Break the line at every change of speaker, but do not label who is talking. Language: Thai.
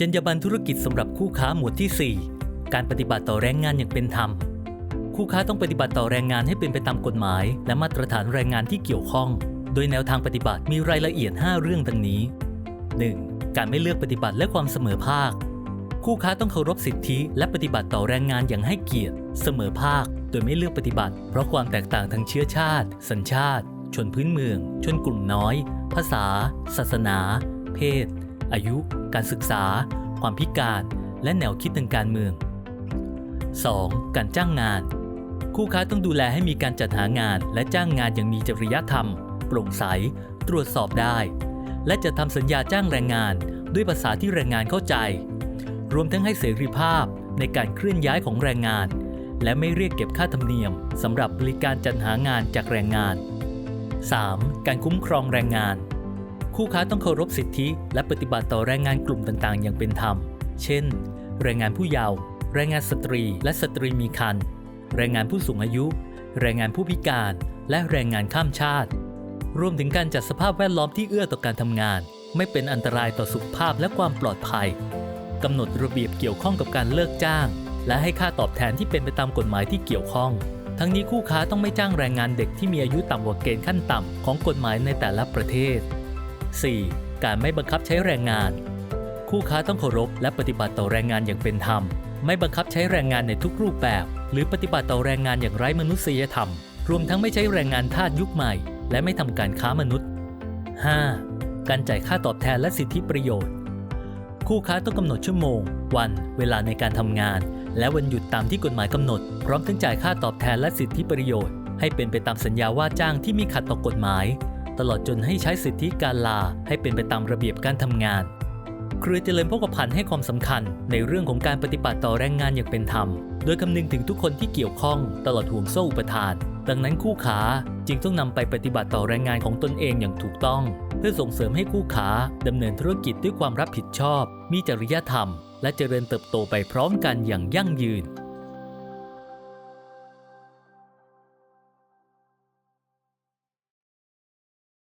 จรรยาบรรณธุรกิจสำหรับคู่ค้าหมวดที่ 4 การปฏิบัติต่อแรงงานอย่างเป็นธรรม คู่ค้าต้องปฏิบัติต่อแรงงานให้เป็นไปตามกฎหมาย และมาตรฐานแรงงานที่เกี่ยวข้อง โดยแนวทางปฏิบัติมีรายละเอียด 5 เรื่องดังนี้ 1. การไม่เลือกปฏิบัติและความเสมอภาค คู่ค้าต้องเคารพสิทธิ และปฏิบัติต่อแรงงานอย่างให้เกียรติ เสมอภาค โดยไม่เลือกปฏิบัติ เพราะความแตกต่างทางเชื้อชาติ สัญชาติ ชนพื้นเมือง ชนกลุ่มน้อย ภาษา ศาสนา เพศ อายุ การศึกษา ความพิการ และแนวคิดทางการเมือง 2. การจ้างงาน คู่ค้าต้องดูแลให้มีการจัดหางานและจ้างงานอย่างมีจริยธรรม โปร่งใส ตรวจสอบได้ และจะทำสัญญาจ้างแรงงานด้วยภาษาที่แรงงานเข้าใจ รวมทั้งให้เสรีภาพในการเคลื่อนย้ายของแรงงาน และไม่เรียกเก็บค่าธรรมเนียมสำหรับบริการจัดหางานจากแรงงาน 3. การคุ้มครองแรงงาน คู่ค้าต้องเคารพสิทธิ และปฏิบัติต่อแรงงานกลุ่มต่างๆ อย่างเป็นธรรม เช่น แรงงานผู้เยาว์ แรงงานสตรี และสตรีมีครรภ์ แรงงานผู้สูงอายุ แรงงานผู้พิการ และแรงงานข้ามชาติ รวมถึงการจัดสภาพแวดล้อมที่เอื้อต่อการทำงาน ไม่เป็นอันตรายต่อสุขภาพและความปลอดภัยกำหนดระเบียบเกี่ยวข้องกับการเลิกจ้าง และให้ค่าตอบแทนที่เป็นไปตามกฎหมายที่เกี่ยวข้อง ทั้งนี้คู่ค้าต้องไม่จ้างแรงงานเด็กที่มีอายุต่ำกว่าเกณฑ์ขั้นต่ำของกฎหมายในแต่ละประเทศ 4. การไม่บังคับใช้แรงงาน คู่ค้าต้องเคารพและปฏิบัติต่อแรงงานอย่างเป็นธรรม ไม่บังคับใช้แรงงานในทุกรูปแบบ หรือปฏิบัติต่อแรงงานอย่างไร้มนุษยธรรม รวมทั้งไม่ใช้แรงงานทาสยุคใหม่ และไม่ทำการค้ามนุษย์ 5. การจ่ายค่าตอบแทนและสิทธิประโยชน์ คู่ค้าต้องกำหนดชั่วโมง วัน เวลาในการทำงาน และวันหยุดตามที่กฎหมายกำหนด พร้อมทั้งจ่ายค่าตอบแทนและสิทธิประโยชน์ ให้เป็นไปตามสัญญาว่าจ้างที่มีขัดต่อกฎหมาย ตลอดจนให้ใช้สิทธิการลาให้เป็นไปตามระเบียบการทำงาน เครือเจริญพกพันธ์ให้ความสำคัญในเรื่องของการปฏิบัติต่อแรงงานอย่างเป็นธรรม โดยคำนึงถึงทุกคนที่เกี่ยวข้องตลอดห่วงโซ่อุปทาน ดังนั้นคู่ค้าจึงต้องนำไปปฏิบัติต่อแรงงานของตนเองอย่างถูกต้อง เพื่อส่งเสริมให้คู่ค้าดำเนินธุรกิจด้วยความรับผิดชอบ มีจริยธรรม และเจริญเติบโตไปพร้อมกันอย่างยั่งยืน